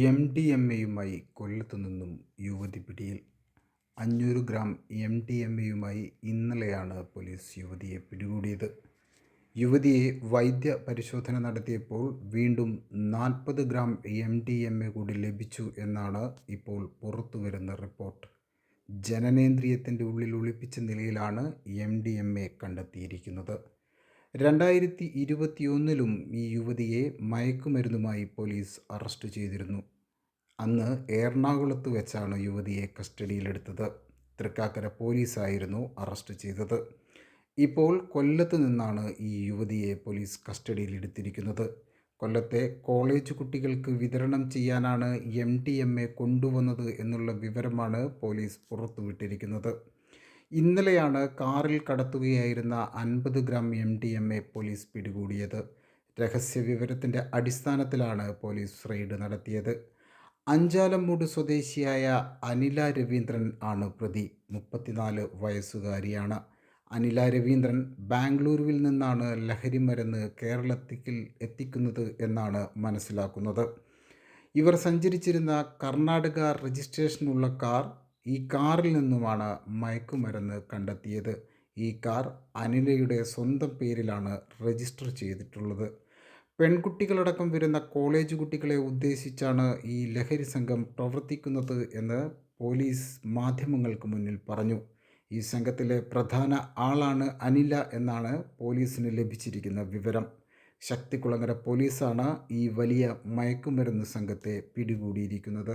M D M എയുമായി കൊല്ലത്തു നിന്നും യുവതി പിടിയിൽ. അഞ്ഞൂറ് ഗ്രാം എം ഡി എം എയുമായി ഇന്നലെയാണ് പോലീസ് യുവതിയെ പിടികൂടിയത്. യുവതിയെ വൈദ്യ പരിശോധന നടത്തിയപ്പോൾ വീണ്ടും നാൽപ്പത് gram M D M A കൂടി ലഭിച്ചു എന്നാണ് ഇപ്പോൾ പുറത്തുവരുന്ന റിപ്പോർട്ട്. ജനനേന്ദ്രിയത്തിന്റെ ഉള്ളിൽ ഒളിപ്പിച്ച നിലയിലാണ് എം ഡി എം എ കണ്ടെത്തിയിരിക്കുന്നത്. രണ്ടായിരത്തി ഇരുപത്തിയൊന്നിലും ഈ യുവതിയെ മയക്കുമരുന്നുമായി പോലീസ് അറസ്റ്റ് ചെയ്തിരുന്നു. അന്ന് എറണാകുളത്ത് വെച്ചാണ് യുവതിയെ കസ്റ്റഡിയിലെടുത്തത്. തൃക്കാക്കര പോലീസായിരുന്നു അറസ്റ്റ് ചെയ്തത്. ഇപ്പോൾ കൊല്ലത്ത് നിന്നാണ് ഈ യുവതിയെ പോലീസ് കസ്റ്റഡിയിലെടുത്തിരിക്കുന്നത്. കൊല്ലത്തെ കോളേജ് കുട്ടികൾക്ക് വിതരണം ചെയ്യാനാണ് എം ടി എം എ കൊണ്ടുവന്നത് എന്നുള്ള വിവരമാണ് പോലീസ് പുറത്തുവിട്ടിരിക്കുന്നത്. ഇന്നലെയാണ് കാറിൽ കടത്തുകയായിരുന്ന അൻപത് gram M D M A police പിടികൂടിയത്. രഹസ്യ വിവരത്തിന്റെ അടിസ്ഥാനത്തിലാണ് പോലീസ് റെയ്ഡ് നടത്തിയത്. അഞ്ചാലമ്മൂട് സ്വദേശിയായ അനില രവീന്ദ്രൻ ആണ് പ്രതി. മുപ്പത്തിനാല് വയസ്സുകാരിയാണ്. അനില രവീന്ദ്രൻ ബാംഗ്ലൂരുവിൽ നിന്നാണ് ലഹരിമരുന്ന് കേരളത്തിൽ എത്തിക്കുന്നത് എന്നാണ് മനസ്സിലാക്കുന്നത്. ഇവർ സഞ്ചരിച്ചിരുന്ന കർണാടക രജിസ്ട്രേഷനുള്ള കാർ ഈ കാറിൽ നിന്നുമാണ് മയക്കുമരുന്ന് കണ്ടെത്തിയത്. ഈ കാർ അനിലയുടെ സ്വന്തം പേരിലാണ് രജിസ്റ്റർ ചെയ്തിട്ടുള്ളത്. പെൺകുട്ടികളടക്കം വരുന്ന കോളേജ് കുട്ടികളെ ഉദ്ദേശിച്ചാണ് ഈ ലഹരി സംഘം പ്രവർത്തിക്കുന്നത് എന്ന് പോലീസ് മാധ്യമങ്ങൾക്ക് മുന്നിൽ പറഞ്ഞു. ഈ സംഘത്തിലെ പ്രധാന ആളാണ് അനില എന്നാണ് പോലീസിന് ലഭിച്ചിരിക്കുന്ന വിവരം. ശക്തികുളങ്ങര പോലീസാണ് ഈ വലിയ മയക്കുമരുന്ന് സംഘത്തെ പിടികൂടിയിരിക്കുന്നത്.